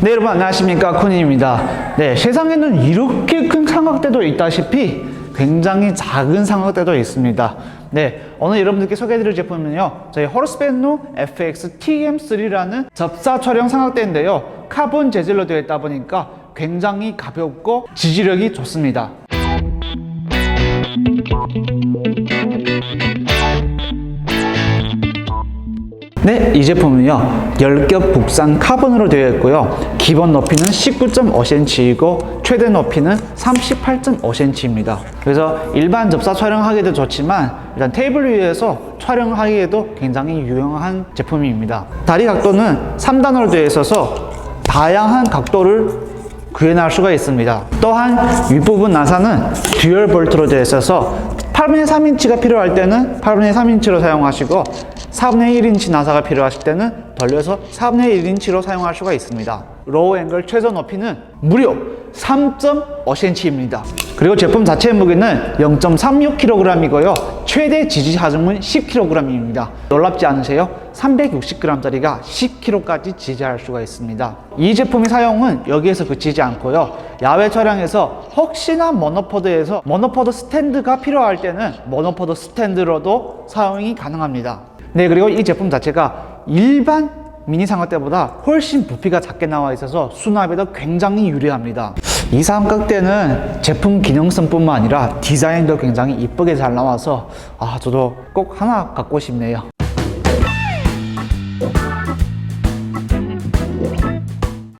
네 여러분 안녕하십니까? 코니입니다. 네 세상에는 이렇게 큰 삼각대도 있다시피 굉장히 작은 삼각대도 있습니다. 네 오늘 여러분들께 소개해드릴 제품은요 저희 호르스펜노 FX TM3라는 접사 촬영 삼각대인데요. 카본 재질로 되어 있다 보니까 굉장히 가볍고 지지력이 좋습니다 네, 이 제품은요, 열겹 국산 카본으로 되어 있고요. 기본 높이는 19.5cm이고, 최대 높이는 38.5cm입니다. 그래서 일반 접사 촬영하기도 좋지만, 일단 테이블 위에서 촬영하기에도 굉장히 유용한 제품입니다. 다리 각도는 3단으로 되어 있어서, 다양한 각도를 구현할 수가 있습니다. 또한 윗부분 나사는 듀얼 볼트로 되어 있어서 8분의 3인치가 필요할 때는 8분의 3인치로 사용하시고 4분의 1인치 나사가 필요하실 때는 돌려서 4분의 1인치로 사용할 수가 있습니다. 로우 앵글 최저 높이는 무려 3.5cm입니다. 그리고 제품 자체의 무게는 0.36kg이고요. 최대 지지 하중은 10kg입니다. 놀랍지 않으세요? 360g짜리가 10kg까지 지지할 수가 있습니다. 이 제품의 사용은 여기에서 그치지 않고요. 야외 촬영에서 혹시나 모노포드에서 모노포드 스탠드가 필요할 때는 모노포드 스탠드로도 사용이 가능합니다. 네, 그리고 이 제품 자체가 일반 미니 삼각대보다 훨씬 부피가 작게 나와 있어서 수납에도 굉장히 유리합니다. 이 삼각대는 제품 기능성뿐만 아니라 디자인도 굉장히 이쁘게 잘 나와서 아 저도 꼭 하나 갖고 싶네요.